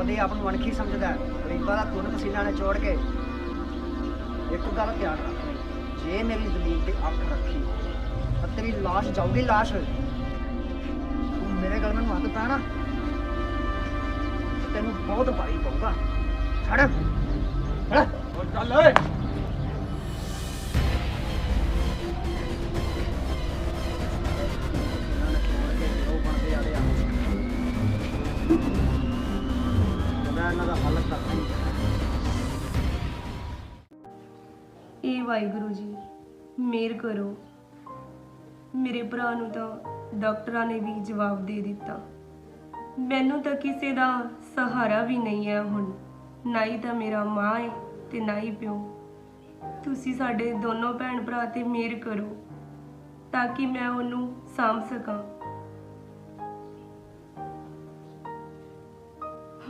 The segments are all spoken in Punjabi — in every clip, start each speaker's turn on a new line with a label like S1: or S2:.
S1: ਆਪਦੇ ਆਪ ਨੂੰ ਅਣਖੀ ਸਮਝਦਾ ਹੈ। ਗਰੀਬਾਂ ਦਾ ਖੂਨ ਪਸੀਨਾ ਨੇ ਚੋੜ ਕੇ ਇੱਕ ਗੱਲ ਧਿਆਨ ਰੱਖ ਜੇ ਮੇਰੀ ਜ਼ਮੀਨ ਤੇ ਅੱਖ ਰੱਖੀ, ਤਾਂ ਤੇਰੀ ਲਾਸ਼ ਜਾਊਗੀ ਲਾਸ਼। ਤੂੰ ਮੇਰੇ ਗੱਲ ਮੈਨੂੰ ਹੱਥ ਪਾ ਨਾ। ਤੈਨੂੰ ਬਹੁਤ ਭਾਰੀ ਪਊਗਾ। ਛੱਡ। ਛੱਡ।
S2: ਚੱਲ, ਓਏ।
S1: ਇਹਨਾਂ ਦਾ ਹੱਲ ਕਰਨਾ ਹੀ ਹੈ।
S3: ਏ ਵਾਹਿਗੁਰੂ ਜੀ ਮੇਰ ਕਰੋ। ਮੇਰੇ ਭਰਾ ਨੂੰ ਤਾਂ ਡਾਕਟਰਾਂ ਨੇ ਵੀ ਜਵਾਬ ਦੇ ਦਿੱਤਾ। ਮੈਨੂੰ ਤਾਂ ਕਿਸੇ ਦਾ ਸਹਾਰਾ ਵੀ ਨਹੀਂ ਹੈ ਹੁਣ। ਨਾ ਹੀ ਤਾਂ ਮੇਰਾ ਮਾਂ ਹੈ ਤੇ ਨਾ ਹੀ ਪਿਓ। ਤੁਸੀਂ ਸਾਡੇ ਦੋਨੋਂ ਭੈਣ ਭਰਾ ਤੇ ਮੇਰ ਕਰੋ, ਤਾਂ ਕਿ ਮੈਂ ਉਹਨੂੰ ਸਾਂਭ ਸਕਾਂ।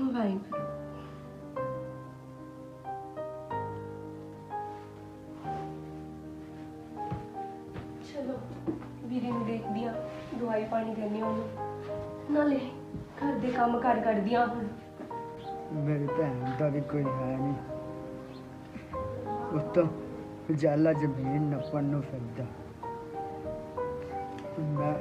S3: ਵਾਹਿਗੁਰੂ ਚਲੋ ਵੀਰੇ ਨੂੰ ਦੇਖਦੀ ਆ ਦਵਾਈ ਪਾਣੀ ਦੇਣੀ ਉਹਨੂੰ। ਨਾਲੇ ਘਰ ਦੇ ਕੰਮ ਕਰ ਕਰਦੀ ਆ ਹੁਣ।
S1: ਮੇਰੀ ਭੈਣ ਦਾ ਵੀ ਕੋਈ ਹੈ ਨਹੀਂ। ਉਤੋਂ ਜਾਲਾ ਜ਼ਮੀਨ ਨੱਪਣ ਨੂੰ ਫਿਰਦਾ। ਮੈਂ